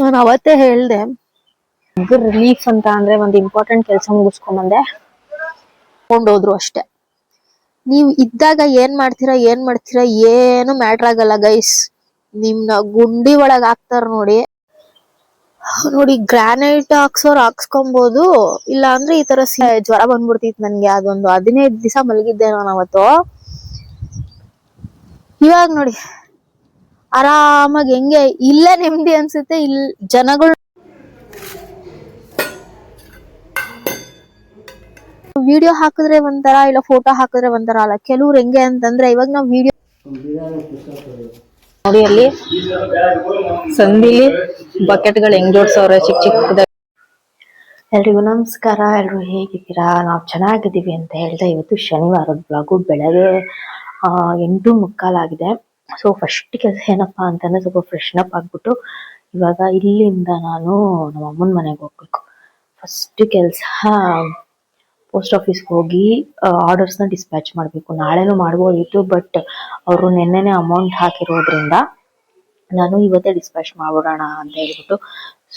ನಾನು ಅವತ್ತೇ ಹೇಳ್ದೆ ರಿಲೀಫ್ ಅಂತ ಅಂದ್ರೆ ಒಂದು ಇಂಪಾರ್ಟೆಂಟ್ ಕೆಲಸ ಮುಗಿಸ್ಕೊಂಡ್ಬಂದೆ ಕೊಂಡೋದ್ರು ಅಷ್ಟೇ. ನೀವು ಇದ್ದಾಗ ಏನ್ ಮಾಡ್ತೀರಾ ಏನ್ ಮಾಡ್ತೀರಾ, ಏನು ಮ್ಯಾಟ್ರ್ ಆಗಲ್ಲ ಗೈಸ್ ನಿಮ್ನ ಗುಂಡಿ ಒಳಗ್ ಹಾಕ್ತಾರ ನೋಡಿ. ನೋಡಿ ಗ್ರಾನೈಟ್ ಹಾಕ್ಸೋರ್ ಹಾಕ್ಸ್ಕೊಂಬೋದು ಇಲ್ಲ ಅಂದ್ರೆ ಈ ತರ ಜ್ವರ ಬಂದ್ಬಿಡ್ತಿತ್ತು ನನ್ಗೆ. ಅದೊಂದು ಹದಿನೈದು ದಿವಸ ಮಲಗಿದ್ದೆ ನಾನು ಅವತ್ತು. ಇವಾಗ ನೋಡಿ ಆರಾಮಾಗಿ ಹೆಂಗೆ ಇಲ್ಲೇ ನೆಮ್ಮದಿ ಅನ್ಸುತ್ತೆ ಇಲ್ಲಿ ಜನಗಳು ವಿಡಿಯೋ ಹಾಕಿದ್ರೆ ಒಂಥರ ಇಲ್ಲ ಫೋಟೋ ಹಾಕಿದ್ರೆ ಒಂಥರ ಅಲ್ಲ. ಕೆಲವ್ರು ಹೆಂಗೆ ಅಂತಂದ್ರೆ ಇವಾಗ ನಾವು ವಿಡಿಯೋ ನೋಡಿ ಅಲ್ಲಿ ಸಂದಿಲಿ ಬಕೆಟ್ಗಳು ಹೆಂಗ್ ಜೋಡ್ಸವ್ರೆ ಚಿಕ್ಕ ಚಿಕ್ಕದ ಎಲ್ರಿಗೂ ನಮಸ್ಕಾರ ಎಲ್ರು ಹೇಗಿದ್ದೀರಾ? ನಾವು ಚೆನ್ನಾಗಿದ್ದೀವಿ ಅಂತ ಹೇಳ್ದೆ ಇವತ್ತು ಶನಿವಾರದ ಬ್ಲಾಗು ಬೆಳಗ್ಗೆ ಆ, ಎಂಟು ಮುಕ್ಕಾಲಾಗಿದೆ ಸೊ ಫಸ್ಟ್ ಕೆಲಸ ಏನಪ್ಪಾ ಅಂತಂದ್ರೆ ಸ್ವಲ್ಪ ಫ್ರೆಶ್ನಪ್ ಆಗ್ಬಿಟ್ಟು ಇವಾಗ ಇಲ್ಲಿಂದ ನಾನು ನಮ್ಮ ಅಮ್ಮನ ಮನೆಗೆ ಹೋಗ್ಬೇಕು. ಫಸ್ಟ್ ಕೆಲಸ ಪೋಸ್ಟ್ ಆಫೀಸ್ಗೆ ಹೋಗಿ ಆರ್ಡರ್ಸ್ನ ಡಿಸ್ಪ್ಯಾಚ್ ಮಾಡಬೇಕು. ನಾಳೆನೂ ಮಾಡ್ಬೋದಿತ್ತು ಬಟ್ ಅವರು ನಿನ್ನೆನೆ ಅಮೌಂಟ್ ಹಾಕಿರೋದ್ರಿಂದ ನಾನು ಇವತ್ತೇ ಡಿಸ್ಪ್ಯಾಚ್ ಮಾಡ್ಬಿಡೋಣ ಅಂತ ಹೇಳ್ಬಿಟ್ಟು.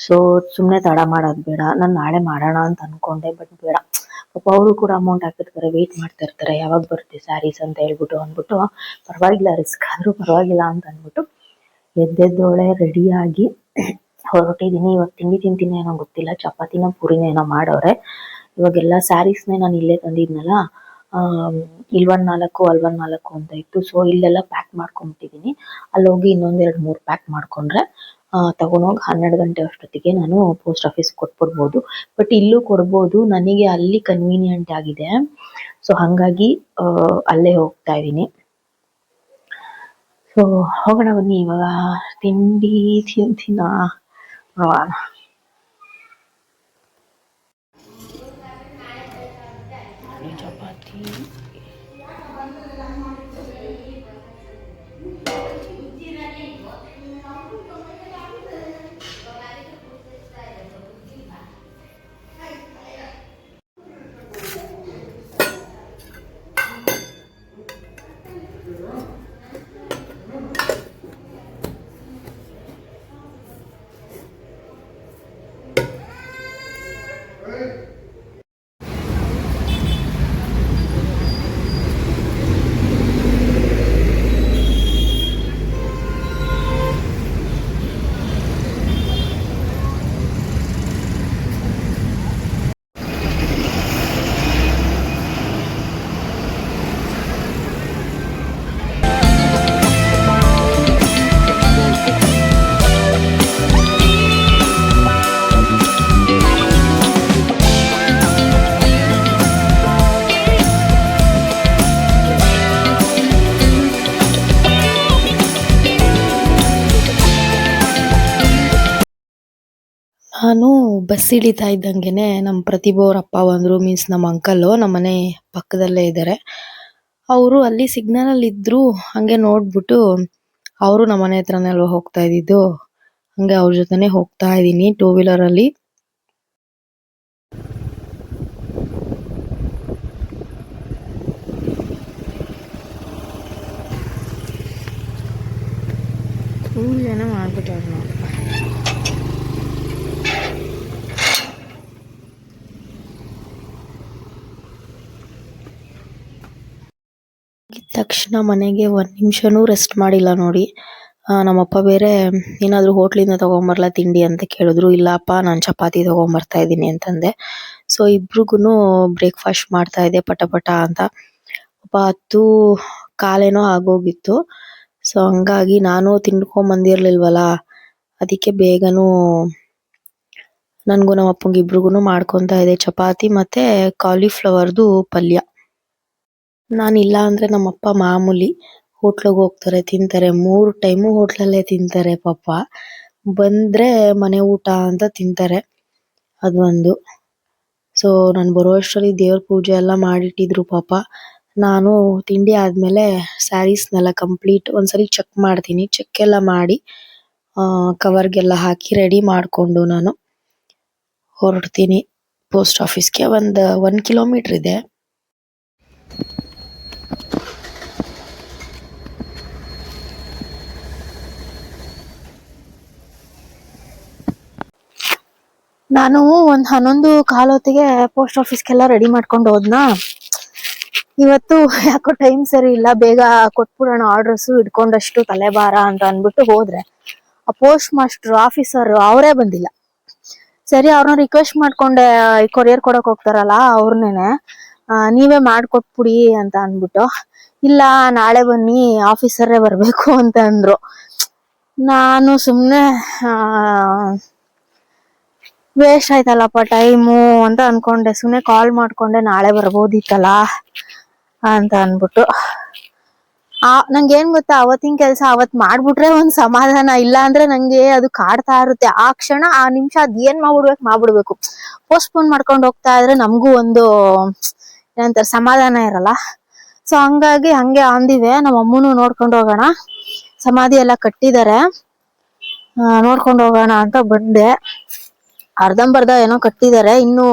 ಸೊ ಸುಮ್ಮನೆ ತಡ ಮಾಡೋದು ಬೇಡ. ನಾನು ನಾಳೆ ಮಾಡೋಣ ಅಂತ ಅನ್ಕೊಂಡೆ ಬಟ್ ಬೇಡ. ಪಾಪ ಅವರು ಕೂಡ ಅಮೌಂಟ್ ಹಾಕಿರ್ತಾರೆ ವೇಟ್ ಮಾಡ್ತಾ ಇರ್ತಾರೆ, ಯಾವಾಗ ಬರುತ್ತೆ ಸ್ಯಾರೀಸ್ ಅಂತ ಹೇಳ್ಬಿಟ್ಟು ಅಂದ್ಬಿಟ್ಟು, ಪರವಾಗಿಲ್ಲ ರಿಸ್ಕ್ ಆದ್ರೂ ಪರವಾಗಿಲ್ಲ ಅಂತ ಅಂದ್ಬಿಟ್ಟು ಎದ್ದೆದ್ದೋಳೆ ರೆಡಿಯಾಗಿ ಹೊರಟಿದ್ದೀನಿ. ಇವಾಗ ತಿಂಡಿ ತಿಂತೀನಿ ಏನೋ ಗೊತ್ತಿಲ್ಲ, ಚಪಾತಿನ ಪೂರಿನ ಏನೋ ಮಾಡವ್ರೆ ಇವಾಗೆಲ್ಲ ಸ್ಯಾರೀಸ್ನೇ ನಾನು ಇಲ್ಲೇ ತಂದಿದ್ನಲ್ಲ ಇಲ್ವನ್ ನಾಲ್ಕು, ಅಲ್ವನ್ ನಾಲ್ಕು ಅಂತ ಇತ್ತು. ಸೊ ಇಲ್ಲೆಲ್ಲ ಪ್ಯಾಕ್ ಮಾಡ್ಕೊಂಡ್ಬಿಟ್ಟಿದೀನಿ ಅಲ್ಲಿ ಹೋಗಿ ಇನ್ನೊಂದೆರಡು ಮೂರ್ ಪ್ಯಾಕ್ ಮಾಡ್ಕೊಂಡ್ರೆ ಆ, ತಗೊಂಡೋಗಿ ಹನ್ನೆರಡು ಗಂಟೆ ಅಷ್ಟೊತ್ತಿಗೆ ನಾನು ಪೋಸ್ಟ್ ಆಫೀಸ್ ಕೊಟ್ಬಿಡ್ಬಹುದು ಬಟ್ ಇಲ್ಲೂ ಕೊಡ್ಬಹುದು ನನಗೆ ಅಲ್ಲಿ ಕನ್ವೀನಿಯಂಟ್ ಆಗಿದೆ. ಸೊ ಹಂಗಾಗಿ ಆ, ಅಲ್ಲೇ ಹೋಗ್ತಾ ಇದೀನಿ ಸೊ ಹೋಗೋಣ ಬನ್ನಿ ಇವಾಗ. ತಿಂಡಿ ತಿಂತಿನ? ಬಸ್ ಇಳಿತಾ ಇದ್ದಂಗೆನೆ ನಮ್ಮ ಪ್ರತಿಭಾ ಅವ್ರ ಅಪ್ಪ ಬಂದ್ರು ಮೀನ್ಸ್ ನಮ್ಮ ಅಂಕಲ್ ನಮ್ಮ ಮನೆ ಪಕ್ಕದಲ್ಲೇ ಇದ್ದಾರೆ ಅವರು ಅಲ್ಲಿ ಸಿಗ್ನಲ್ ಅಲ್ಲಿ ಇದ್ರು ಹಂಗೆ ನೋಡ್ಬಿಟ್ಟು ಅವರು ನಮ್ಮ ಮನೆ ಹತ್ರನೇ ಅಲ್ವಾ ಹೋಗ್ತಾ ಇದ್ದಿದ್ದು. ಹಂಗೆ ಅವ್ರ ಜೊತೆನೆ ಹೋಗ್ತಾ ಇದೀನಿ ಟೂ ವೀಲರ್ ಅಲ್ಲಿ. ಏನೋ ಮಾಡ್ಬಿಟ್ಟವ್ರು ನೋಡಪ್ಪ ಇದ್ದ ತಕ್ಷಣ ಮನೆಗೆ ಒಂದು ನಿಮಿಷನೂ ರೆಸ್ಟ್ ಮಾಡಿಲ್ಲ ನೋಡಿ. ನಮ್ಮಪ್ಪ ಬೇರೆ, ಏನಾದರೂ ಹೋಟ್ಲಿಂದ ತೊಗೊಂಬರ್ಲಾ ತಿಂಡಿ? ಅಂತ ಕೇಳಿದ್ರು. ಇಲ್ಲಪ್ಪ ನಾನು ಚಪಾತಿ ತೊಗೊಂಬರ್ತಾ ಇದ್ದೀನಿ ಅಂತಂದೆ. ಸೊ ಇಬ್ರಿಗೂ ಬ್ರೇಕ್ಫಾಸ್ಟ್ ಮಾಡ್ತಾ ಇದ್ದೆ ಪಟ ಪಟ ಅಂತ. ಪಾಪ ಹತ್ತು, ಕಾಲೇನೋ ಆಗೋಗಿತ್ತು. ಸೊ ಹಂಗಾಗಿ ನಾನು ತಿನ್ಕೊಂಡ್ ಬಂದಿರ್ಲಿಲ್ವಲ್ಲ ಅದಕ್ಕೆ ಬೇಗನೂ ನನಗೂ ನಮ್ಮ ಅಪ್ಪಂಗೆ ಇಬ್ರಿಗೂನು ಮಾಡ್ಕೊಂತಾ ಇದೆ ಚಪಾತಿ ಮತ್ತೆ ಕಾಲಿಫ್ಲವರ್ದು ಪಲ್ಯ. ನಾನ್ ಇಲ್ಲ ಅಂದ್ರೆ ನಮ್ಮಪ್ಪ ಮಾಮೂಲಿ ಹೋಟ್ಲಗೆ ಹೋಗ್ತಾರೆ, ತಿಂತಾರೆ. ಮೂರು ಟೈಮು ಹೋಟ್ಲಲ್ಲೇ ತಿಂತಾರೆ ಪಾಪ. ಬಂದ್ರೆ ಮನೆ ಊಟ ಅಂತ ತಿಂತಾರೆ. ಅದೊಂದು ಸೊ ನಾನು ಬರೋ ಅಷ್ಟರಲ್ಲಿ ದೇವ್ರ ಪೂಜೆ ಎಲ್ಲ ಮಾಡಿಟ್ಟಿದ್ರು ಪಾಪ. ನಾನು ತಿಂಡಿ ಆದ್ಮೇಲೆ ಸ್ಯಾರೀಸ್ನೆಲ್ಲ ಕಂಪ್ಲೀಟ್ ಒಂದ್ಸರಿ ಚೆಕ್ ಮಾಡ್ತೀನಿ. ಚೆಕ್ ಎಲ್ಲ ಮಾಡಿ ಕವರ್ಗೆಲ್ಲ ಹಾಕಿ ರೆಡಿ ಮಾಡ್ಕೊಂಡು ನಾನು ಹೊರಡ್ತೀನಿ. ಪೋಸ್ಟ್ ಆಫೀಸ್ಗೆ ಒಂದು ಒನ್ ಕಿಲೋಮೀಟರ್ ಇದೆ. ನಾನು ಒಂದ್ ಹನ್ನೊಂದು ಕಾಲೊತ್ತಿಗೆ ಪೋಸ್ಟ್ ಆಫೀಸ್ಗೆಲ್ಲ ರೆಡಿ ಮಾಡ್ಕೊಂಡು ಹೋದ್ನಾ? ಇವತ್ತು ಯಾಕೋ ಟೈಮ್ ಸರಿ ಇಲ್ಲ, ಬೇಗ ಕೊಟ್ಬಿಡೋಣ ಆರ್ಡರ್ಸ್ ಇಟ್ಕೊಂಡಷ್ಟು ತಲೆಬಾರ ಅಂತ ಅಂದ್ಬಿಟ್ಟು ಹೋದ್ರೆ, ಆ ಪೋಸ್ಟ್ ಮಾಸ್ಟರ್ ಆಫೀಸರ್ ಅವರೇ ಬಂದಿಲ್ಲ. ಸರಿ ಅವ್ರನ್ನ ರಿಕ್ವೆಸ್ಟ್ ಮಾಡ್ಕೊಂಡೆ ಕೊರಿಯರ್ ಕೊಡಕ್ ಹೋಗ್ತಾರಲ್ಲ ಅವ್ರನ್ನೇನೆ ನೀವೇ ಮಾಡ್ಕೊಟ್ಬಿಡಿ ಅಂತ ಅಂದ್ಬಿಟ್ಟು, ಇಲ್ಲ, ನಾಳೆ ಬನ್ನಿ, ಆಫೀಸರೇ ಬರಬೇಕು ಅಂತ ಅಂದ್ರು. ನಾನು ಸುಮ್ನೆ, ಆ ವೇಸ್ಟ್ ಆಯ್ತಲ್ಲಪ್ಪ ಟೈಮು ಅಂತ ಅನ್ಕೊಂಡೆ. ಸುಮ್ನೆ ಕಾಲ್ ಮಾಡ್ಕೊಂಡೆ, ನಾಳೆ ಬರ್ಬೋದಿತ್ತಲ್ಲ ಅಂತ ಅಂದ್ಬಿಟ್ಟು. ಆ ನಂಗೆ ಏನ್ ಗೊತ್ತಾ, ಅವತ್ತಿನ ಕೆಲ್ಸ ಅವತ್ ಮಾಡ್ಬಿಟ್ರೆ ಒಂದ್ ಸಮಾಧಾನ. ಇಲ್ಲ ಅಂದ್ರೆ ನಂಗೆ ಅದು ಕಾಡ್ತಾ ಇರುತ್ತೆ. ಆ ಕ್ಷಣ, ಆ ನಿಮಿಷ ಅದ್ ಏನ್ ಮಾಡ್ಬಿಡ್ಬೇಕು ಮಾಡ್ಬಿಡ್ಬೇಕು. ಪೋಸ್ಟ್ಪೋನ್ ಮಾಡ್ಕೊಂಡು ಹೋಗ್ತಾ ಇದ್ರೆ ನಮಗೂ ಒಂದು ಏನಂತಾರೆ ಸಮಾಧಾನ ಇರಲ್ಲ. ಸೊ ಹಂಗಾಗಿ ಹಂಗೆ ಅಂದಿವೆ. ನಮ್ಮ ಅಮ್ಮನು ನೋಡ್ಕೊಂಡು ಹೋಗೋಣ. ಸಮಾಧಿ ಎಲ್ಲ ಕಟ್ಟಿದ್ದಾರೆ. ನೋಡ್ಕೊಂಡು ಹೋಗೋಣ ಅಂತ ಬಂದೆ. ಅರ್ಧಂಬರ್ಧ ಏನೋ ಕಟ್ಟಿದ್ದಾರೆ. ಇನ್ನು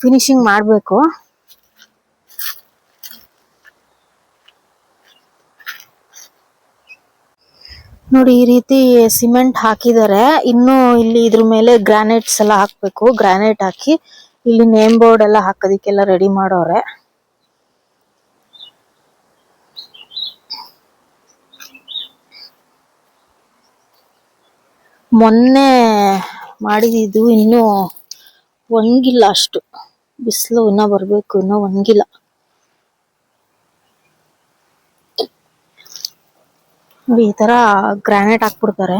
ಫಿನಿಶಿಂಗ್ ಮಾಡ್ಬೇಕು. ನೋಡಿ, ಈ ರೀತಿ ಸಿಮೆಂಟ್ ಹಾಕಿದ್ದಾರೆ. ಇನ್ನು ಇಲ್ಲಿ ಇದ್ರ ಮೇಲೆ ಗ್ರಾನೈಟ್ಸ್ ಎಲ್ಲ ಹಾಕ್ಬೇಕು. ಗ್ರಾನೈಟ್ ಹಾಕಿ ಇಲ್ಲಿ ನೇಮ್ ಬೋರ್ಡ್ ಎಲ್ಲ ಹಾಕೋದಿಕ್ಕೆಲ್ಲ ರೆಡಿ ಮಾಡೋರೆ. ಮೊನ್ನೆ ಮಾಡಿದ್ದು ಇನ್ನು ಒಣಗಿಲ್ಲ ಅಷ್ಟು. ಬಿಸಿಲು ಇನ್ನೂ ಬರಬೇಕು, ಇನ್ನೂ ಒಣಗಿಲ್ಲ ಈ ತರ ಗ್ರಾನೈಟ್ ಹಾಕ್ಬಿಡ್ತಾರೆ.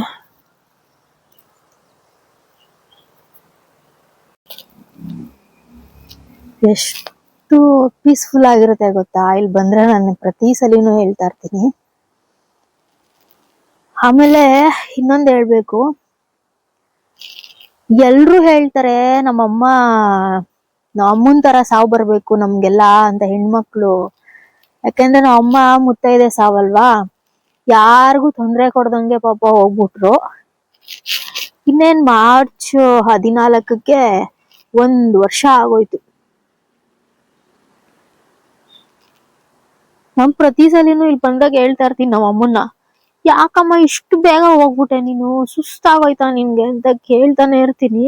ಎಷ್ಟು ಪೀಸ್ಫುಲ್ ಆಗಿರುತ್ತೆ ಗೊತ್ತಾ? ಇಲ್ಲಿ ಬಂದ್ರೆ ನಾನು ಪ್ರತಿ ಸಲಿನೂ ಹೇಳ್ತಾ ಇರ್ತೀನಿ. ಆಮೇಲೆ ಇನ್ನೊಂದ್ ಹೇಳ್ಬೇಕು. ಎಲ್ರು ಹೇಳ್ತಾರೆ, ನಮ್ಮಮ್ಮ ನಮ್ಮನ್ ತರ ಸಾವು ಬರ್ಬೇಕು ನಮ್ಗೆಲ್ಲ ಅಂತ ಹೆಣ್ಮಕ್ಳು. ಯಾಕಂದ್ರೆ ನಮ್ಮಮ್ಮ ಮುತ್ತೈದೆ ಸಾವಲ್ವಾ? ಯಾರಿಗೂ ತೊಂದ್ರೆ ಕೊಡ್ದಂಗೆ ಪಾಪ ಹೋಗ್ಬಿಟ್ರು. ಇನ್ನೇನ್ ಮಾರ್ಚ್ ಹದಿನಾಲ್ಕಕ್ಕೆ ಒಂದ್ ವರ್ಷ ಆಗೋಯ್ತು. ನಮ್ ಪ್ರತಿ ಸಲಿನೂ ಇಲ್ಲಿ ಬಂದಾಗ ಹೇಳ್ತಾ ಇರ್ತೀನಿ ನಮ್ಮ ಅಮ್ಮನ್ನ. ಯಾಕಮ್ಮ, ಇಷ್ಟು ಬೇಗ ಹೋಗ್ಬಿಟ್ಟೆ ನೀನು? ಸುಸ್ತಾಗೋಯ್ತಾ ನಿನ್ಗೆ ಅಂತ ಕೇಳ್ತಾನೆ ಇರ್ತೀನಿ.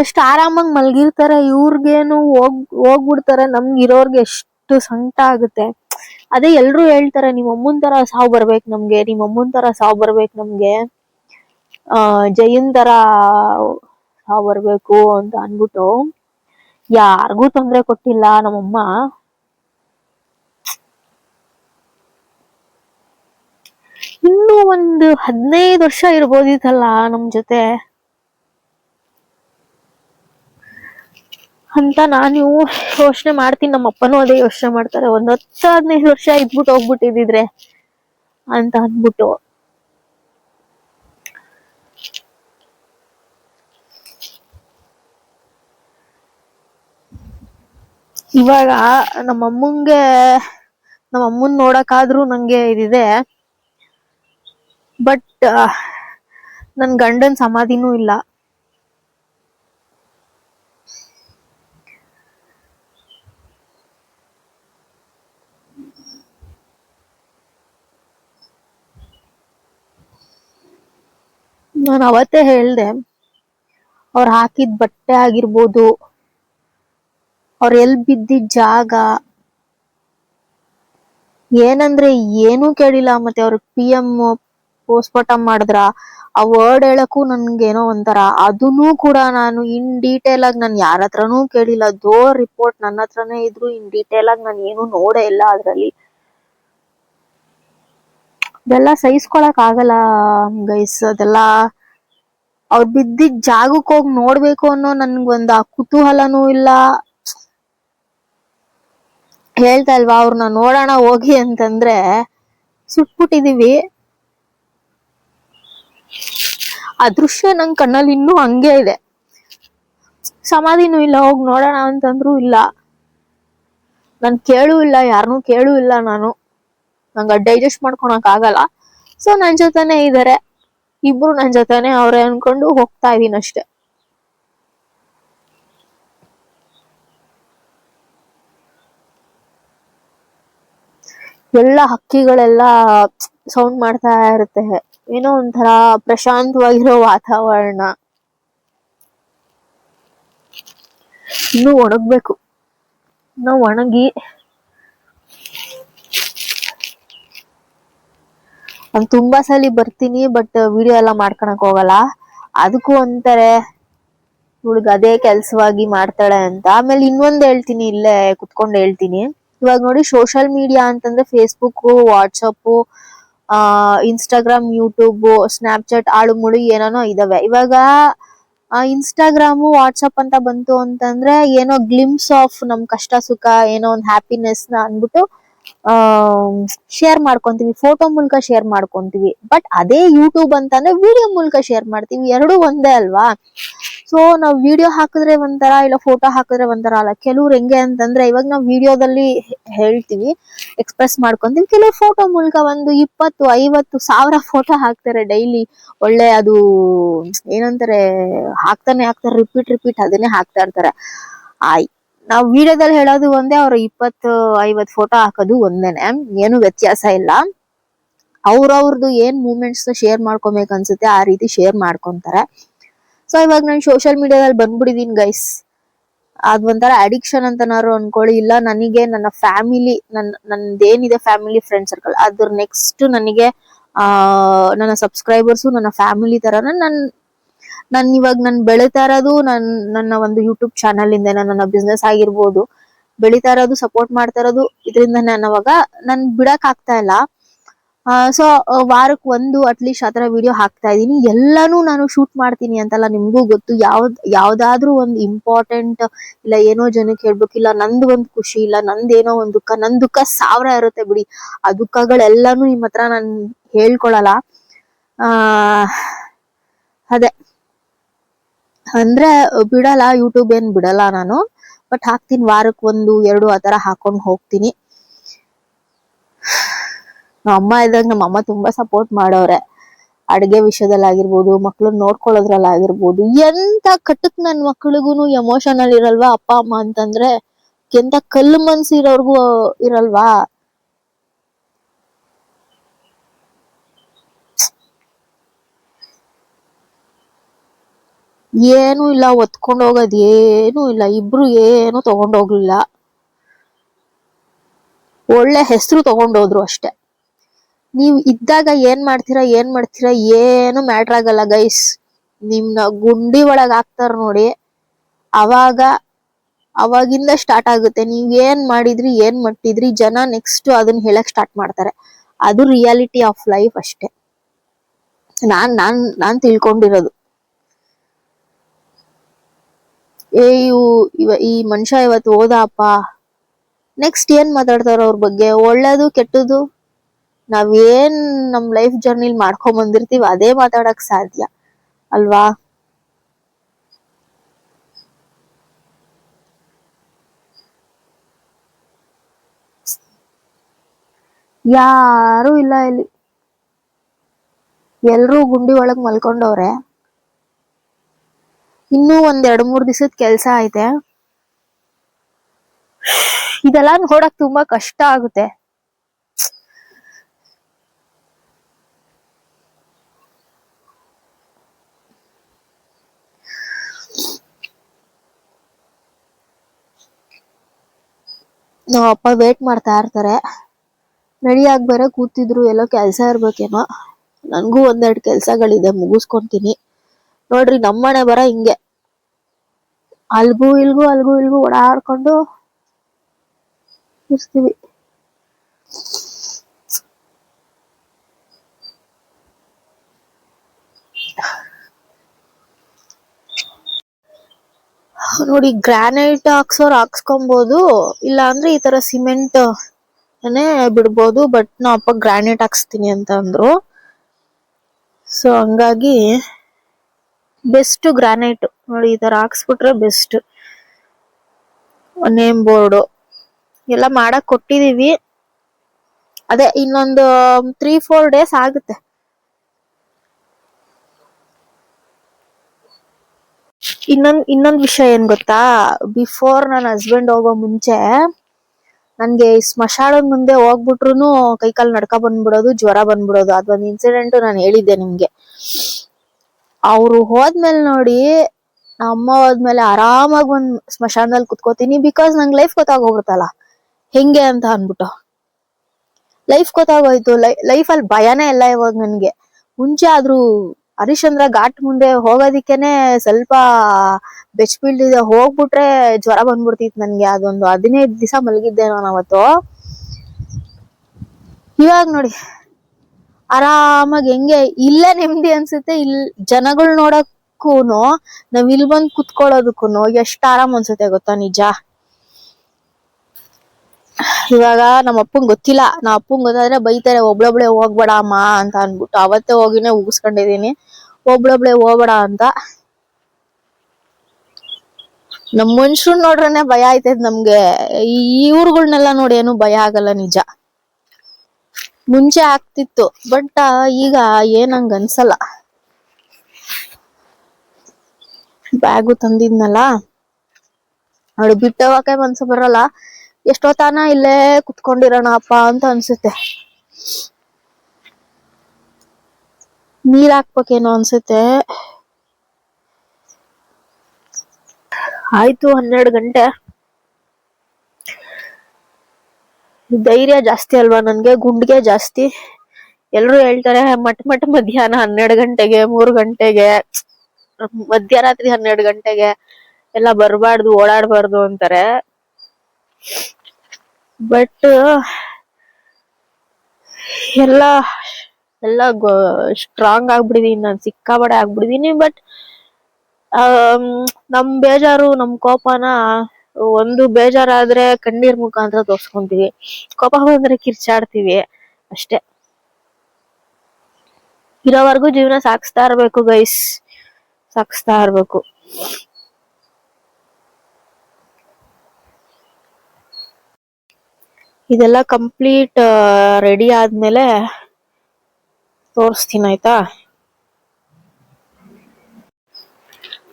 ಎಷ್ಟ್ ಆರಾಮಾಗಿ ಮಲ್ಗಿರ್ತಾರೆ, ಇವ್ರಿಗೇನು ಹೋಗ್, ಹೋಗ್ಬಿಡ್ತಾರೆ, ನಮ್ಗೆ ಇರೋರ್ಗೆ ಎಷ್ಟು ಸಂಕಟ ಆಗುತ್ತೆ. ಅದೇ ಎಲ್ರು ಹೇಳ್ತಾರೆ, ನಿಮ್ ಅಮ್ಮನ್ ತರ ಸಾವು ಬರ್ಬೇಕು ನಮ್ಗೆ, ನಿಮ್ ಅಮ್ಮನ್ ತರ ಸಾವು ಬರ್ಬೇಕು ನಮ್ಗೆ. ಆ, ಜಯನ್ ತರ ಸಾವು ಬರ್ಬೇಕು ಅಂತ ಅನ್ಬಿಟ್ಟು ಯಾರಿಗೂ ತೊಂದರೆ ಕೊಟ್ಟಿಲ್ಲ, ನಮ್ಮಮ್ಮ. ಇನ್ನು ಒಂದು ಹದಿನೈದು ವರ್ಷ ಇರ್ಬೋದಿತ್ತಲ್ಲ ನಮ್ ಜೊತೆ. ಅಂತ ನಾನು ಯೋಚನೆ ಮಾಡ್ತೀನಿ ನಮ್ಮ ಅಪ್ಪನೂ ಅದೇ ಯೋಚನೆ ಮಾಡ್ತಾರೆ. ಒಂದ್ ಹತ್ತು, ಹದಿನೈದು ವರ್ಷ ಇದ್ಬಿಟ್ಟು ಹೋಗ್ಬಿಟ್ಟಿದ್ರೆ ಅಂತ ಅಂದ್ಬಿಟ್ಟು. ಇವಾಗ ನಮ್ಮ ಅಮ್ಮಂಗೆ, ನಮ್ಮ ಅಮ್ಮನ್ ನೋಡಕ್ಕಾದ್ರೂ ನಂಗೆ ಇದಿದೆ. ಬಟ್ ನನ್ ಗಂಡನ್ ಸಮಾಧಿನೂ ಇಲ್ಲ. ನಾನು ಅವತ್ತೇ ಹೇಳ್ದೆ, ಅವ್ರು ಹಾಕಿದ ಬಟ್ಟೆ ಆಗಿರ್ಬೋದು. ಅವ್ರ ಎಲ್ ಬಿದ್ದಿದ್ದ ಜಾಗ ಏನಂದ್ರೆ ಏನೂ ಕೇಳಿಲ್ಲ, ಮತ್ತೆ ಅವ್ರ ಪಿ ಎಂ ಪೋಸ್ಟ್ಮಾರ್ಟಮ್ ಮಾಡಿದ್ರ, ಆ ವರ್ಡ್ ಹೇಳಕ್ಕೂ ನನ್ಗೇನೋ ಒಂಥರ. ಅದನ್ನೂ ಕೂಡ ನಾನು ಇನ್ ಡೀಟೇಲ್ ಆಗಿ ನಾನು ಯಾರ ಹತ್ರನೂ ಕೇಳಿಲ್ಲ. ದೋ ರಿಪೋರ್ಟ್ ನನ್ನ ಹತ್ರನೇ ಇದ್ರು ಇನ್ ಡೀಟೇಲ್ ಆಗಿ ನಾನು ಏನು ನೋಡೇ ಇಲ್ಲ ಅದ್ರಲ್ಲಿ. ಇದೆಲ್ಲ ಸಹಿಸ್ಕೊಳಕ್ ಆಗಲ್ಲ ಗೈಸ್ ಅದೆಲ್ಲ ಅವ್ರು ಬಿದ್ದಿದ್ದ ಜಾಗಕ್ಕೆ ಹೋಗಿ ನೋಡ್ಬೇಕು ಅನ್ನೋ ನನ್ಗೊಂದು ಆ ಕುತೂಹಲನೂ ಇಲ್ಲ. ಹೇಳ್ತಾ ಇಲ್ವಾ ಅವ್ರನ್ನ ನೋಡೋಣ ಹೋಗಿ ಅಂತಂದ್ರೆ ಸುಟ್ಬಿಟ್ಟಿದೀವಿ. ಆ ದೃಶ್ಯ ನನ್ ಕಣ್ಣಲ್ಲಿ ಇನ್ನೂ ಹಂಗೆ ಇದೆ. ಸಮಾಧಿನೂ ಇಲ್ಲ, ಹೋಗಿ ನೋಡೋಣ ಅಂತಂದ್ರು ಇಲ್ಲ. ನಾನು ಕೇಳೂ ಇಲ್ಲ ಯಾರನ್ನೂ ಕೇಳೂ ಇಲ್ಲ ನಾನು. ನಂಗೆ ಡೈಜೆಸ್ಟ್ ಮಾಡ್ಕೊಳಕ್ ಆಗಲ್ಲ. ಸೊ ನನ್ ಜೊತೆನೆ ಇದಾರೆ. ಇಬ್ರು ನನ್ ಜೊತೆನೆ ಅವ್ರೆ ಅನ್ಕೊಂಡು ಹೋಗ್ತಾ ಇದೀನಿ ಅಷ್ಟೇ. ಎಲ್ಲ ಹಕ್ಕಿಗಳೆಲ್ಲ ಸೌಂಡ್ ಮಾಡ್ತಾ ಇರುತ್ತೆ. ಏನೋ ಒಂಥರ ಪ್ರಶಾಂತವಾಗಿರೋ ವಾತಾವರಣ. ಇನ್ನು ಒಣಗ್ಬೇಕು. ನಾವು ಒಣಗಿ ನಾನು ತುಂಬಾ ಸಲ ಬರ್ತೀನಿ ಬಟ್ ವಿಡಿಯೋ ಎಲ್ಲ ಮಾಡ್ಕೊಳಕ್ ಹೋಗಲ್ಲ. ಅದಕ್ಕೂ ಅಂತಾರೆ ಹುಡುಗ ಅದೇ ಕೆಲ್ಸವಾಗಿ ಮಾಡ್ತಾಳೆ ಅಂತ. ಆಮೇಲೆ ಇನ್ನೊಂದ್ ಹೇಳ್ತೀನಿ, ಇಲ್ಲೇ ಕುತ್ಕೊಂಡು ಹೇಳ್ತೀನಿ. ಇವಾಗ ನೋಡಿ ಸೋಶಿಯಲ್ ಮೀಡಿಯಾ ಅಂತಂದ್ರೆ ಫೇಸ್ಬುಕ್ ವಾಟ್ಸಪ್ ಆ ಇನ್ಸ್ಟಾಗ್ರಾಮ್ ಯೂಟ್ಯೂಬ್ ಸ್ನಾಪ್ಚಾಟ್ ಆಳು ಮುಳು ಏನೇನೋ ಇದಾವೆ. ಇವಾಗ ಇನ್ಸ್ಟಾಗ್ರಾಮ್ ವಾಟ್ಸಪ್ ಅಂತ ಬಂತು ಅಂತಂದ್ರೆ ಏನೋ ಗ್ಲಿಮ್ಸ್ ಆಫ್ ನಮ್ ಕಷ್ಟ ಸುಖ, ಏನೋ ಒಂದ್ ಹ್ಯಾಪಿನೆಸ್ನ ಅನ್ಬಿಟ್ಟು ಆ ಶೇರ್ ಮಾಡ್ಕೊಂತೀವಿ. ಫೋಟೋ ಮೂಲಕ ಶೇರ್ ಮಾಡ್ಕೊಂತೀವಿ. ಬಟ್ ಅದೇ ಯೂಟ್ಯೂಬ್ ಅಂತಂದ್ರೆ ವಿಡಿಯೋ ಮೂಲಕ ಶೇರ್ ಮಾಡ್ತೀವಿ. ಎರಡೂ ಒಂದೇ ಅಲ್ವಾ? ಸೊ ನಾವು ವಿಡಿಯೋ ಹಾಕಿದ್ರೆ ಒಂಥರ ಇಲ್ಲ ಫೋಟೋ ಹಾಕಿದ್ರೆ ಒಂಥರ ಅಲ್ಲ? ಕೆಲವ್ರು ಹೆಂಗೆ ಅಂತಂದ್ರೆ ಇವಾಗ ನಾವು ವಿಡಿಯೋದಲ್ಲಿ ಹೇಳ್ತೀವಿ. ಎಕ್ಸ್ಪ್ರೆಸ್ ಮಾಡ್ಕೊಂತೀವಿ. ಕೆಲವು ಫೋಟೋ ಮೂಲಕ ಒಂದು ಇಪ್ಪತ್ತು, ಐವತ್ತು ಸಾವಿರ ಫೋಟೋ ಹಾಕ್ತಾರೆ ಡೈಲಿ ಒಳ್ಳೆ ಅದು, ಏನಂತಾರೆ, ಹಾಕ್ತಾನೆ ಹಾಕ್ತಾರೆ ರಿಪೀಟ್ ರಿಪೀಟ್ ಅದನ್ನೇ ಹಾಕ್ತಾ ಇರ್ತಾರೆ. ಆಯ್ ನಾವ್ ವಿಡಿಯೋದಲ್ಲಿ ಹೇಳೋದು ಒಂದೇ, ಅವ್ರ ಇಪ್ಪತ್ತು ಐವತ್ ಫೋಟೋ ಹಾಕೋದು ಒಂದೇನೆ. ಏನು ವ್ಯತ್ಯಾಸ ಇಲ್ಲ. ಅವ್ರವ್ರದ್ದು ಏನ್ ಮೂಮೆಂಟ್ಸ್ ಶೇರ್ ಮಾಡ್ಕೊಬೇಕು ಅನ್ಸುತ್ತೆ, ಆ ರೀತಿ ಶೇರ್ ಮಾಡ್ಕೊಂತಾರೆ. ಸೊ ಇವಾಗ ನಾನು ಸೋಷಿಯಲ್ ಮೀಡಿಯಾದಲ್ಲಿ ಬಂದ್ಬಿಟ್ಟಿದೀನಿ ಗೈಸ್ ಅದ್ ಒಂಥರ ಅಡಿಕ್ಷನ್ ಅಂತನಾರು ಅನ್ಕೊಳ್ಳಿ. ಇಲ್ಲ, ನನಗೆ ನನ್ನ ಫ್ಯಾಮಿಲಿ ನನ್ನ ನಂದೇನಿದೆ ಫ್ಯಾಮಿಲಿ ಫ್ರೆಂಡ್ ಸರ್ಕಲ್ ಅದ್ರ ನೆಕ್ಸ್ಟ್ ನನಗೆ ನನ್ನ ಸಬ್ಸ್ಕ್ರೈಬರ್ಸು ನನ್ನ ಫ್ಯಾಮಿಲಿ ತರನ ನನ್ ನನ್ ಇವಾಗ ನನ್ ಬೆಳಿತಾ ಇರೋದು ನನ್, ನನ್ನ ಒಂದು ಯೂಟ್ಯೂಬ್ ಚಾನಲ್ ಇಂದ ನನ್ನ ಬಿಸ್ನೆಸ್ ಆಗಿರ್ಬೋದು. ಬೆಳಿತಾ ಇರೋದು ಸಪೋರ್ಟ್ ಮಾಡ್ತಾ ಇರೋದು ಇದರಿಂದ ನಾನು ಅವಾಗ ನನ್ ಬಿಡಕ್ ಆಗ್ತಾ ಇಲ್ಲ. ಸೊ ವಾರಕ್ ಒಂದು ಅಟ್ಲೀಸ್ಟ್ ಆತರ ವಿಡಿಯೋ ಹಾಕ್ತಾ ಇದ್ದೀನಿ. ಎಲ್ಲಾನು ನಾನು ಶೂಟ್ ಮಾಡ್ತೀನಿ ಅಂತಲ್ಲ ನಿಮ್ಗೂ ಗೊತ್ತು. ಯಾವ್ದ್, ಯಾವ್ದಾದ್ರೂ ಒಂದ್ ಇಂಪಾರ್ಟೆಂಟ್ ಇಲ್ಲ ಏನೋ ಜನಕ್ಕೆ ಹೇಳ್ಬೇಕು, ಇಲ್ಲ ನಂದು ಒಂದ್ ಖುಷಿ, ಇಲ್ಲ ನಂದೇನೋ ಒಂದ್ ದುಃಖ, ನನ್ ದುಃಖ ಸಾವಿರ ಇರುತ್ತೆ ಬಿಡಿ. ಆ ದುಃಖಗಳೆಲ್ಲಾನು ನಿಮ್ ಹತ್ರ ನಾನ್ ಹೇಳ್ಕೊಳಲ್ಲ. ಆ, ಅದೇ. ಅಂದ್ರೆ ಬಿಡಲ್ಲ ಯೂಟ್ಯೂಬ್ ಏನ್ ಬಿಡಲ್ಲ ನಾನು. ಬಟ್ ಹಾಕ್ತೀನಿ, ವಾರಕ್ ಒಂದು, ಎರಡು ಆತರ ಹಾಕೊಂಡ್ ಹೋಗ್ತೀನಿ. ನಮ್ಮ ಅಮ್ಮ ಇದ್ದಾಗ ನಮ್ಮ ಅಮ್ಮ ತುಂಬಾ ಸಪೋರ್ಟ್ ಮಾಡೋರೆ. ಅಡ್ಗೆ ವಿಷಯದಲ್ಲಾಗಿರ್ಬೋದು ಮಕ್ಳನ್ನ ನೋಡ್ಕೊಳ್ಳೋದ್ರಲ್ಲಾಗಿರ್ಬೋದು ಎಂತ ಕಟ್ಟಕ್ ನನ್ ಮಕ್ಳಿಗೂನು ಎಮೋಷನಲ್ ಇರಲ್ವಾ, ಅಪ್ಪ, ಅಮ್ಮ ಅಂತಂದ್ರೆ, ಎಂತ ಕಲ್ಲು ಮನ್ಸು ಇರೋರ್ಗು ಇರಲ್ವಾ? ಏನು ಇಲ್ಲ, ಹೊತ್ಕೊಂಡು ಹೋಗೋದು ಏನೂ ಇಲ್ಲ, ಇಬ್ರು ಏನು ತಗೊಂಡೋಗ್ಲಿಲ್ಲ ಒಳ್ಳೆ ಹೆಸರು ತಗೊಂಡೋದ್ರು ಅಷ್ಟೇ. ನೀವು ಇದ್ದಾಗ ಏನ್ ಮಾಡ್ತೀರಾ ಏನ್ ಮಾಡ್ತೀರಾ, ಏನು ಮ್ಯಾಟ್ರ್ ಆಗಲ್ಲ ಗೈಸ್. ನಿಮ್ನ ಗುಂಡಿ ಒಳಗ್ ಹಾಕ್ತಾರ ನೋಡಿ, ಅವಾಗ, ಅವಾಗಿಂದ ಸ್ಟಾರ್ಟ್ ಆಗುತ್ತೆ. ನೀವ್ ಏನ್ ಮಾಡಿದ್ರಿ, ಏನ್ ಮಟ್ಟಿದ್ರಿ ಜನ ನೆಕ್ಸ್ಟ್ ಅದನ್ನ ಹೇಳಕ್ ಸ್ಟಾರ್ಟ್ ಮಾಡ್ತಾರೆ. ಅದು ರಿಯಾಲಿಟಿ ಆಫ್ ಲೈಫ್ ಅಷ್ಟೇ. ನಾನ್ ನಾನ್ ನಾನ್ ತಿಳ್ಕೊಂಡಿರೋದು. ಏ ಇವು, ಈ ಮನುಷ್ಯ ಇವತ್ತು ಓದಪ್ಪ ನೆಕ್ಸ್ಟ್ ಏನ್ ಮಾತಾಡ್ತಾರ ಅವ್ರ ಬಗ್ಗೆ? ಒಳ್ಳೇದು ಕೆಟ್ಟದು ನಾವೇನ್ ನಮ್ ಲೈಫ್ ಜರ್ನಿಲ್ ಮಾಡ್ಕೊಂಡ್ ಬಂದಿರ್ತೀವಿ, ಅದೇ ಮಾತಾಡಕ್ ಸಾಧ್ಯ, ಅಲ್ವಾ? ಯಾರು ಇಲ್ಲ ಇಲ್ಲಿ. ಎಲ್ರೂ ಗುಂಡಿ ಒಳಗ್ ಮಲ್ಕೊಂಡವ್ರೆ. ಇನ್ನೂ ಒಂದ್ ಎರಡ್ ಮೂರ್ ದಿವಸದ ಕೆಲ್ಸ ಐತೆ. ಇದೆಲ್ಲ ನೋಡಕ್ ತುಂಬಾ ಕಷ್ಟ ಆಗುತ್ತೆ. ನಮ್ಮ ಅಪ್ಪ ವೇಟ್ ಮಾಡ್ತಾ ಇರ್ತಾರೆ. ರೆಡಿಯಾಗಿ ಬರೋ ಕೂತಿದ್ರು, ಎಲ್ಲೋ ಕೆಲಸ ಇರ್ಬೇಕೇನೋ. ನನಗೂ ಒಂದೆರಡು ಕೆಲಸಗಳಿದೆ, ಮುಗಿಸ್ಕೊತೀನಿ. ನೋಡ್ರಿ, ನಮ್ಮನೆ ಬರ ಹಿಂಗೆ. ಅಲ್ಗೂ ಇಲ್ಗೂ ಅಲ್ಗೂ ಇಲ್ಗೂ ಓಡಾಡ್ಕೊಂಡು ಇರ್ತೀವಿ. ನೋಡಿ, ಗ್ರಾನೈಟ್ ಹಾಕ್ಸೋರ್ ಹಾಕ್ಸ್ಕೊಬಹುದು ಇಲ್ಲ ಅಂದ್ರೆ ಈ ತರ ಸಿಮೆಂಟ್ ಬಿಡ್ಬೋದು, ಬಟ್ ನಾ ಅಪ್ಪ ಗ್ರಾನೈಟ್ ಹಾಕ್ಸ್ತೀನಿ ಅಂತ ಅಂದ್ರು. ಸೊ ಹಂಗಾಗಿ ಬೆಸ್ಟ್ ಗ್ರಾನೈಟ್. ನೋಡಿ, ಈ ತರ ಹಾಕ್ಸ್ಬಿಟ್ರೆ ಬೆಸ್ಟ್ ನೇಮ್ ಬೋರ್ಡ್. ಎಲ್ಲ ಮಾಡಕ್ ಕೊಟ್ಟಿದೀವಿ. ಅದೇ ಇನ್ನೊಂದು ತ್ರೀ ಫೋರ್ ಡೇಸ್ ಆಗುತ್ತೆ. ಇನ್ನೊಂದ್ ಇನ್ನೊಂದ್ ವಿಷಯ ಏನ್ ಗೊತ್ತಾ? ಬಿಫೋರ್ ನನ್ನ ಹಸ್ಬೆಂಡ್ ಹೋಗೋ ಮುಂಚೆ, ನನ್ಗೆ ಈ ಸ್ಮಶಾನದ ಮುಂದೆ ಹೋಗ್ಬಿಟ್ರುನು ಕೈಕಾಲ್ ನಡ್ಕ ಬಂದ್ಬಿಡೋದು, ಜ್ವರ ಬಂದ್ಬಿಡೋದು. ಅದೊಂದ್ ಇನ್ಸಿಡೆಂಟ್ ನಾನು ಹೇಳಿದ್ದೆ ನಿಮ್ಗೆ. ಅವ್ರು ಹೋದ್ಮೇಲೆ ನೋಡಿ ನಮ್ಮ ಅಮ್ಮ ಹೋದ್ಮೇಲೆ ಆರಾಮಾಗಿ ಒಂದ್ ಸ್ಮಶಾನದಲ್ಲಿ ಕುತ್ಕೋತೀನಿ ಬಿಕಾಸ್ ನಂಗೆ ಲೈಫ್ ಗೊತ್ತಾಗೋಗ್ಬಿಡ್ತಲ್ಲ ಹೆಂಗೆ ಅಂತ ಅನ್ಬಿಟ್ಟು ಲೈಫ್ ಗೊತ್ತಾಗೋಯ್ತು ಲೈಫ್ ಅಲ್ಲಿ ಭಯನೇ ಇಲ್ಲ ಇವಾಗ ನನ್ಗೆ. ಮುಂಚೆ ಆದ್ರೂ ಹರಿಶ್ಚಂದ್ರ ಘಾಟ್ ಮುಂದೆ ಹೋಗೋದಿಕ್ಕೇನೆ ಸ್ವಲ್ಪ ಬೆಚ್ ಬೀಳ್ತಿದೆ ಹೋಗ್ಬಿಟ್ರೆ ಜ್ವರ ಬಂದ್ಬಿಡ್ತಿತ್ತು ನನ್ಗೆ. ಅದೊಂದು ಹದಿನೈದು ದಿವಸ ಮಲಗಿದ್ದೆ ನಾನು ಅವತ್ತು ಇವಾಗ ನೋಡಿ. ಆರಾಮಾಗಿ ಹೆಂಗೆ, ಇಲ್ಲೇ ನೆಮ್ಮದಿ ಅನ್ಸುತ್ತೆ. ಇಲ್, ಜನಗಳು ನೋಡಕ್ಕೂನು ನಾವ್ ಇಲ್ಲಿ ಬಂದ್ ಕುತ್ಕೊಳ್ಳೋದಕ್ಕೂ ಎಷ್ಟ್ ಆರಾಮ್ ಅನ್ಸುತ್ತೆ ಗೊತ್ತಾ ನಿಜ? ಇವಾಗ ನಮ್ಮ ಅಪ್ಪಂಗ್ ಗೊತ್ತಿಲ್ಲ. ನಮ್ಮ ಅಪ್ಪಂಗ್ ಗೊತ್ತಾದ್ರೆ ಬೈತಾರೆ, ಒಬ್ಳೊಬ್ಳೆ ಹೋಗ್ಬೇಡ ಅಮ್ಮ ಅಂತ ಅನ್ಬಿಟ್ಟು ಅವತ್ತೇ ಹೋಗಿನೇ ಉಗಿಸ್ಕೊಂಡಿದೀನಿ. ಒಬ್ಳೊಬ್ಳೆ ಹೋಗ್ಬೇಡ ಅಂತ. ನಮ್ ಮನುಷ್ಯರು ನೋಡ್ರೇನೆ ಭಯ ಐತೆ ನಮ್ಗೆ. ಈ ಇವ್ರುಗಳ್ನೆಲ್ಲ ನೋಡಿ ಏನು ಭಯ ಆಗಲ್ಲ ನಿಜ. ಮುಂಚೆ ಆಗ್ತಿತ್ತು, ಬಟ್ ಈಗ ಏನಂಗ ಅನ್ಸಲ್ಲ. ಬ್ಯಾಗು ತಂದಿದ್ನಲ್ಲ, ಅವಳು ಬಿಟ್ಟು ಹೋಗಕ್ಕೆ ಮನ್ಸು ಬರಲ್ಲ. ಎಷ್ಟೊತ್ತಾನ ಇಲ್ಲೇ ಕುತ್ಕೊಂಡಿರೋಣ ಅಪ್ಪ ಅಂತ ಅನ್ಸುತ್ತೆ. ನೀರ್ ಹಾಕ್ಬೇಕೇನೋ ಅನ್ಸುತ್ತೆ. ಆಯ್ತು, ಹನ್ನೆರಡು ಗಂಟೆ. ಧೈರ್ಯ ಜಾಸ್ತಿ ಅಲ್ವಾ ನನ್ಗೆ? ಗುಂಡ್ಗೆ ಜಾಸ್ತಿ. ಎಲ್ರು ಹೇಳ್ತಾರೆ, ಮಟ್ ಮಟ್ ಮಧ್ಯಾಹ್ನ ಹನ್ನೆರಡು ಗಂಟೆಗೆ, ಮೂರು ಗಂಟೆಗೆ. ಮಧ್ಯರಾತ್ರಿ ಹನ್ನೆರಡು ಗಂಟೆಗೆ ಎಲ್ಲ ಬರಬಾರ್ದು, ಓಡಾಡಬಾರ್ದು ಅಂತಾರೆ. ಬಟ್ ಎಲ್ಲ ಎಲ್ಲ ಸ್ಟ್ರಾಂಗ್ ಆಗ್ಬಿಡಿದೀನಿ. ನಾನು ಸಿಕ್ಕಾಬಡೆ ಆಗ್ಬಿಡಿದೀನಿ. ಬಟ್ ನಮ್ ಬೇಜಾರು, ನಮ್ ಕೋಪನ ಒಂದು ಬೇಜಾರಾದ್ರೆ ಕಣ್ಣೀರ್ ಮುಖಾಂತರ ತೋರ್ಸ್ಕೊಂತೀವಿ. ಕೋಪ ಬಂದ್ರೆ ಕಿರ್ಚಾಡ್ತೀವಿ ಅಷ್ಟೇ. ಇರೋವರೆಗೂ ಜೀವನ ಸಾಗಿಸ್ತಾ ಇರ್ಬೇಕು ಗೈಸ್ ಸಾಗಿಸ್ತಾ ಇರ್ಬೇಕು. ಇದೆಲ್ಲ ಕಂಪ್ಲೀಟ್ ರೆಡಿ ಆದ್ಮೇಲೆ ತೋರಿಸ್ತೀನಿ, ಆಯ್ತಾ?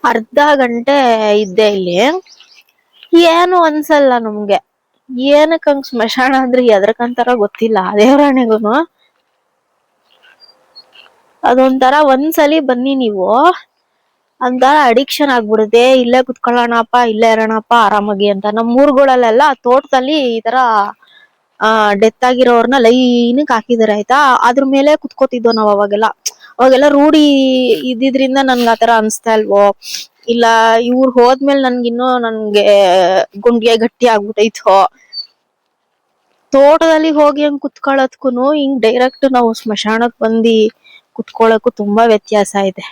ಅರ್ಧ ಗಂಟೆ ಇದ್ದೆ ಇಲ್ಲಿ. ಏನು ಅನ್ಸಲ್ಲ ನಮ್ಗೆ. ಏನಕ್ಕೆ ಹಂಗ್ ಸ್ಮಶಾನ ಅಂದ್ರೆ ಎದ್ರಕಂತಾರ ಗೊತ್ತಿಲ್ಲ. ದೇವರಾಣೆಗೂನು. ಅದೊಂಥರ ಒಂದ್ಸಲಿ ಬನ್ನಿ ನೀವು. ಒಂಥರ ಅಡಿಕ್ಷನ್ ಆಗ್ಬಿಡುತ್ತೆ. ಇಲ್ಲೇ ಕುತ್ಕೊಳ್ಳೋಣಪ್ಪ, ಇಲ್ಲೇ ಇರೋಣಪ್ಪ, ಆರಾಮಾಗಿ ಅಂತ. ನಮ್ಮ ಊರುಗಳಲ್ಲೆಲ್ಲ ತೋಟದಲ್ಲಿ ಈ ತರ, ಆ ಡೆತ್ ಆಗಿರೋರ್ನ ಲೈನಿಗೆ ಹಾಕಿದಾರೆ ಆಯ್ತಾ? ಅದ್ರ ಮೇಲೆ ಕುತ್ಕೋತಿದ್ವು ನಾವ್ ಅವಾಗೆಲ್ಲ. ಅವಾಗೆಲ್ಲ ರೂಢಿ ಇದ್ದಿದ್ರಿಂದ ನನ್ಗೆ ಆತರ ಅನ್ಸ್ತಾ ಇಲ್ವೋ? ಇಲ್ಲ ಇವ್ರು ಹೋದ್ಮೇಲೆ ನನ್ಗಿನ್ನೂ ನನ್ಗೆ ಗುಂಡ್ಗೆ ಗಟ್ಟಿ ಆಗ್ಬಿಟ್ಟೈತೋ ತೋಟದಲ್ಲಿ ಹೋಗಿ ಹಂಗ್ ಕುತ್ಕೊಳ್ಳೋದ್ಕುನು ಹಿಂಗ್ ಡೈರೆಕ್ಟ್ ನಾವು ಸ್ಮಶಾನಕ್ ಬಂದಿ ಕುತ್ಕೊಳ್ಳೋಕು ತುಂಬಾ ವ್ಯತ್ಯಾಸ ಇದೆ.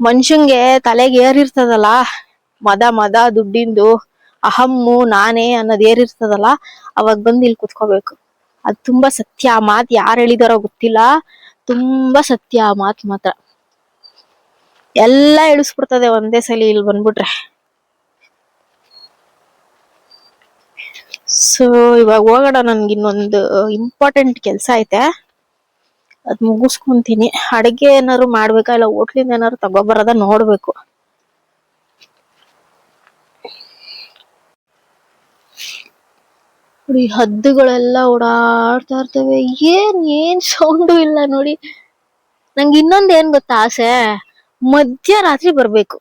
ಮನುಷ್ಯಂಗೆ ತಲೆಗೆ ಏರಿರ್ತದಲ್ಲ ಮದ ಮದ ದುಡ್ಡಿಂದು ಅಹಮ್ಮು ನಾನೇ ಅನ್ನೋದ್ ಏರಿರ್ತದಲ್ಲ ಅವಾಗ ಬಂದು ಇಲ್ಲಿ ಕುತ್ಕೋಬೇಕು. ಅದ್ ತುಂಬಾ ಸತ್ಯ, ಆ ಮಾತ್ ಯಾರು ಹೇಳಿದಾರೋ ಗೊತ್ತಿಲ್ಲ, ತುಂಬಾ ಸತ್ಯ ಆ ಮಾತ್ ಮಾತ್ರ. ಎಲ್ಲ ಇಳಿಸ್ಬಿಡ್ತದೆ ಒಂದೇ ಸಲಿ ಇಲ್ಲಿ ಬಂದ್ಬಿಟ್ರೆ. ಸೊ ಇವಾಗ ಹೋಗೋಣ ನನ್ಗೆ ಇನ್ನೊಂದು ಇಂಪಾರ್ಟೆಂಟ್ ಕೆಲ್ಸ ಐತೆ. ಅದ್ ಮುಗಿಸ್ಕೊಂತೀನಿ. ಅಡಿಗೆ ಏನಾರು ಮಾಡ್ಬೇಕಾ? ಇಲ್ಲ, ಹೋಟ್ಲಿಂದ ಏನಾದ್ರು ತಗೋಬರದ ನೋಡ್ಬೇಕು. ನೋಡಿ, ಹದ್ದುಗಳೆಲ್ಲ ಓಡಾಡ್ತಾ ಇರ್ತವೆ. ಏನ್ ಏನ್ ಸೌಂಡು ಇಲ್ಲ ನೋಡಿ. ನಂಗೆ ಇನ್ನೊಂದ್ ಏನ್ ಗೊತ್ತಾ ಆಸೆ? ಮಧ್ಯರಾತ್ರಿ ಬರ್ಬೇಕು.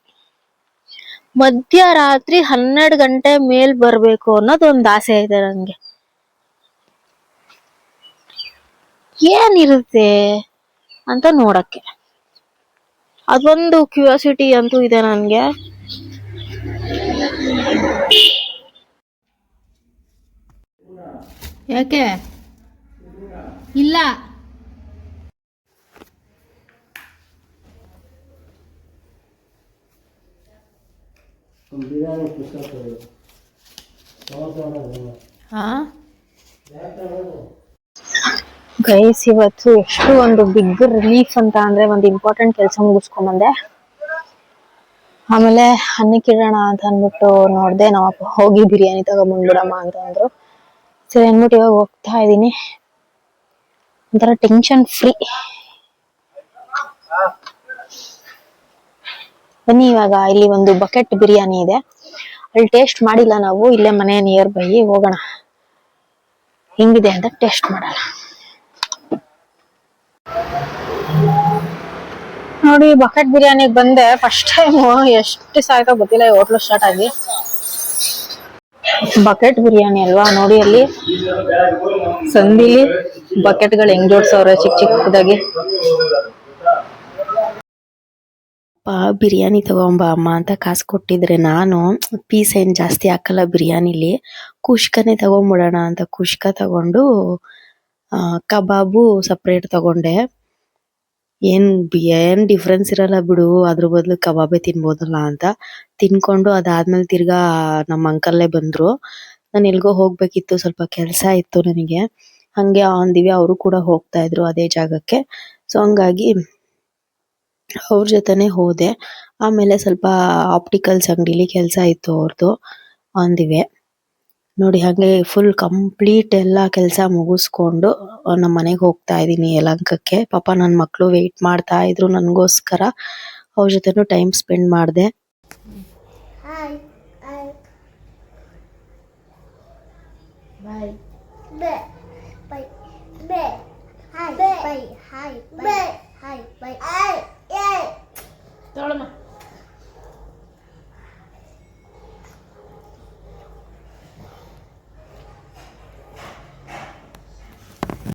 ಮಧ್ಯರಾತ್ರಿ ಹನ್ನೆರಡು ಗಂಟೆ ಮೇಲ್ ಬರ್ಬೇಕು ಅನ್ನೋದು ಒಂದ್ ಆಸೆ ಇದೆ ನಂಗೆ. ಏನಿರುತ್ತೆ ಅಂತ ನೋಡಕ್ಕೆ. ಅದೊಂದು ಕ್ಯೂರಿಯಾಸಿಟಿ ಅಂತೂ ಇದೆ ನನಗೆ. ಯಾಕೆ? ಇಲ್ಲ. ಹಾ? ಗೈಸ್ ಇವತ್ತು ಎಷ್ಟು ಒಂದು ಬಿಗ್ ರಿಲೀಫ್ ಅಂತ ಅಂದ್ರೆ ಒಂದು ಇಂಪಾರ್ಟೆಂಟ್ ಕೆಲಸ ಮುಗಿಸ್ಕೊಂಡ್ ಬಂದೆ ಆಮೇಲೆ ಅನ್ನಕ್ಕಿಡೋಣ ಅಂತ ಅಂದ್ಬಿಟ್ಟು ನೋಡ್ದೆ, ನಾವು ಹೋಗಿ ಬಿರಿಯಾನಿ ತಗೊಂಡ್ಬಿಡಮ್ಮ ಅಂತ ಅಂದ್ರು. ಸರಿ ಅಂದ್ಬಿಟ್ಟು ಇವಾಗ ಹೋಗ್ತಾ ಇದೀನಿ ಒಂಥರ ಟೆನ್ಷನ್ ಫ್ರೀ ಬನ್ನಿ ಇವಾಗ, ಇಲ್ಲಿ ಒಂದು ಬಕೆಟ್ ಬಿರಿಯಾನಿ ಇದೆ. ಅಲ್ಲಿ ಟೇಸ್ಟ್ ಮಾಡಿಲ್ಲ ನಾವು, ಇಲ್ಲೇ ಮನೆ ನಿಯರ್ ಬೈ ಹೋಗೋಣ. ಹೆಂಗಿದೆ ಅಂತ ಟೇಸ್ಟ್ ಮಾಡಲ್ಲ. ನೋಡಿ ಬಕೆಟ್ ಬಿರಿಯಾನಿಗೆ ಬಂದೆ. ಫಸ್ಟ್ ಟೈಮ್ ಎಷ್ಟು ಸಾಯ್ತೋ ಗೊತ್ತಿಲ್ಲ, ಈ ಹೋಟ್ಲು ಸ್ಟಾರ್ಟ್ ಆಗಿ. ಬಕೆಟ್ ಬಿರಿಯಾನಿ ಅಲ್ವಾ? ನೋಡಿ ಅಲ್ಲಿ. ಸಂದಿಲಿ ಬಕೆಟ್ಗಳು ಹೆಂಗ್ ಜೋಡ್ಸವ್ರೆ ಚಿಕ್ಕ ಚಿಕ್ಕದಾಗಿ. ಬಿರಿಯಾನಿ ತಗೊಂಬ ಅಮ್ಮ ಅಂತ ಕಾಸು ಕೊಟ್ಟಿದ್ರೆ ನಾನು. ಪೀಸ್ ಏನ್ ಜಾಸ್ತಿ ಹಾಕಲ್ಲ ಬಿರಿಯಾನಿಲಿ ಕುಷ್ಕನೇ ತಗೊಂಬಿಡೋಣ ಅಂತ ಕುಷ್ಕ ತಗೊಂಡು ಆ, ಕಬಾಬು ಸಪರೇಟ್ ತಗೊಂಡೆ. ಏನ್ ಏನ್ ಡಿಫ್ರೆನ್ಸ್ ಇರಲ್ಲ ಬಿಡು ಅದ್ರ ಬದಲು ಕಬಾಬೇ ತಿನ್ಬೋದಲ್ಲ ಅಂತ. ತಿನ್ಕೊಂಡು ಅದಾದ್ಮೇಲೆ ತಿರ್ಗಾ ನಮ್ಮ ಅಂಕಲ್ಲೇ ಬಂದ್ರು. ನಾನು ಎಲ್ಗೋ ಹೋಗ್ಬೇಕಿತ್ತು ಸ್ವಲ್ಪ ಕೆಲಸ ಇತ್ತು ನನಗೆ. ಹಂಗೆ ಆನ್ ದಿವಿ ಅವರು ಕೂಡ ಹೋಗ್ತಾ ಇದ್ರು ಅದೇ ಜಾಗಕ್ಕೆ. ಸೊ ಹಂಗಾಗಿ ಅವ್ರ ಜೊತೆನೆ ಹೋದೆ. ಆಮೇಲೆ ಸ್ವಲ್ಪ ಆಪ್ಟಿಕಲ್ಸ್ ಅಂಗಡಿಲಿ ಕೆಲಸ ಇತ್ತು ಅವ್ರದ್ದು ಆನ್ ದಿ ವೇ ನೋಡಿ ಹಾಗೆ ಫುಲ್ ಕಂಪ್ಲೀಟ್ ಎಲ್ಲ ಕೆಲಸ ಮುಗಿಸ್ಕೊಂಡು ನಮ್ಮ ಮನೆಗೆ ಹೋಗ್ತಾ ಇದ್ದೀನಿ ಯಲಹಂಕಕ್ಕೆ ಪಾಪ ನನ್ನ ಮಕ್ಕಳು ವೇಟ್ ಮಾಡ್ತಾ ಇದ್ರು ನನಗೋಸ್ಕರ ಅವ್ರ ಜೊತೆನೂ ಟೈಮ್ ಸ್ಪೆಂಡ್ ಮಾಡಿದೆ Bye.